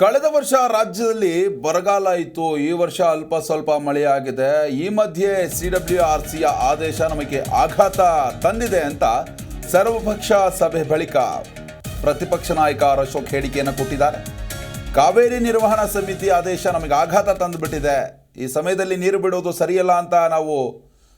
ಕಳೆದ ವರ್ಷ ರಾಜ್ಯದಲ್ಲಿ ಬರಗಾಲ ಇತ್ತು. ಈ ವರ್ಷ ಅಲ್ಪ ಸ್ವಲ್ಪ ಮಳೆಯಾಗಿದೆ. ಈ ಮಧ್ಯೆ ಸಿ ಡಬ್ಲ್ಯೂ ಆರ್ ಸಿಯ ಆದೇಶ ನಮಗೆ ಆಘಾತ ತಂದಿದೆ ಅಂತ ಸರ್ವಪಕ್ಷ ಸಭೆ ಬಳಿಕ ಪ್ರತಿಪಕ್ಷ ನಾಯಕ ಅಶೋಕ್ ಹೇಳಿಕೆಯನ್ನು ಕೊಟ್ಟಿದ್ದಾರೆ. ಕಾವೇರಿ ನಿರ್ವಹಣಾ ಸಮಿತಿ ಆದೇಶ ನಮಗೆ ಆಘಾತ ತಂದುಬಿಟ್ಟಿದೆ. ಈ ಸಮಯದಲ್ಲಿ ನೀರು ಬಿಡೋದು ಸರಿಯಲ್ಲ ಅಂತ ನಾವು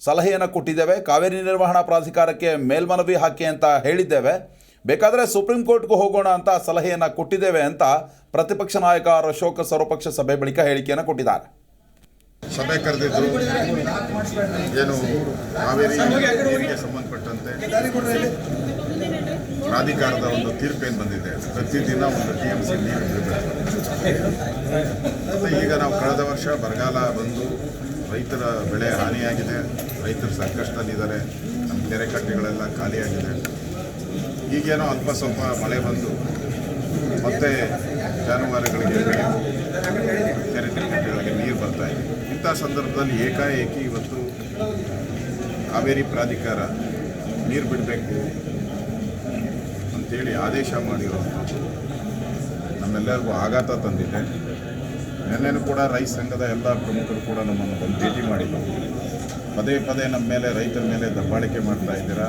ಸಲಹೆಯನ್ನು ಕೊಟ್ಟಿದ್ದೇವೆ. ಕಾವೇರಿ ನಿರ್ವಹಣಾ ಪ್ರಾಧಿಕಾರಕ್ಕೆ ಮೇಲ್ಮನವಿ ಹಾಕಿ ಅಂತ ಹೇಳಿದ್ದೇವೆ. ಬೇಕಾದರೆ ಸುಪ್ರೀಂ ಕೋರ್ಟ್ಗೂ ಹೋಗೋಣ ಅಂತ ಸಲಹೆಯನ್ನು ಕೊಟ್ಟಿದ್ದೇವೆ ಅಂತ ಪ್ರತಿಪಕ್ಷ ನಾಯಕ ಅಶೋಕ ಸರ್ವಪಕ್ಷ ಸಭೆ ಬಳಿಕ ಹೇಳಿಕೆಯನ್ನು ಕೊಟ್ಟಿದ್ದಾರೆ. ಸಭೆ ಕರೆದಿದ್ದರು ಏನು ಕಾವೇರಿ ಸಂಬಂಧಪಟ್ಟಂತೆ ಪ್ರಾಧಿಕಾರದ ಒಂದು ತೀರ್ಪೇನು ಬಂದಿದೆ. ಪ್ರತಿದಿನ ಒಂದು ಟಿ ಎಂ ಸಿ ನೀರು ಈಗ ನಾವು ಕಳೆದ ವರ್ಷ ಬರಗಾಲ ಬಂದು ರೈತರ ಬೆಳೆ ಹಾನಿಯಾಗಿದೆ. ರೈತರು ಸಂಕಷ್ಟದಲ್ಲಿದ್ದಾರೆ. ನಮ್ಮ ಕೆರೆ ಕಟ್ಟೆಗಳೆಲ್ಲ ಖಾಲಿಯಾಗಿದೆ. ಈಗೇನೋ ಅಲ್ಪ ಸ್ವಲ್ಪ ಮಳೆ ಬಂದು ಮತ್ತೆ ಜಾನುವಾರುಗಳಿಗೆ ಕೆರೆ ಕಟ್ಟೆಗಳಿಗೆ ನೀರು ಬರ್ತಾ ಇದೆ. ಇಂಥ ಸಂದರ್ಭದಲ್ಲಿ ಏಕಾಏಕಿ ಇವತ್ತು ಕಾವೇರಿ ಪ್ರಾಧಿಕಾರ ನೀರು ಬಿಡಬೇಕು ಅಂತೇಳಿ ಆದೇಶ ಮಾಡಿರುವಂಥದ್ದು ನಮ್ಮೆಲ್ಲರಿಗೂ ಆಘಾತ ತಂದಿದೆ. ನಿನ್ನೆನೂ ಕೂಡ ರೈತ ಸಂಘದ ಎಲ್ಲ ಪ್ರಮುಖರು ಕೂಡ ನಮ್ಮನ್ನು ಬಂದು ಭೇಟಿ ಮಾಡಿದ್ದು ಪದೇ ಪದೇ ನಮ್ಮ ಮೇಲೆ ರೈತರ ಮೇಲೆ ದಬ್ಬಾಳಿಕೆ ಮಾಡ್ತಾ ಇದ್ದೀರಾ?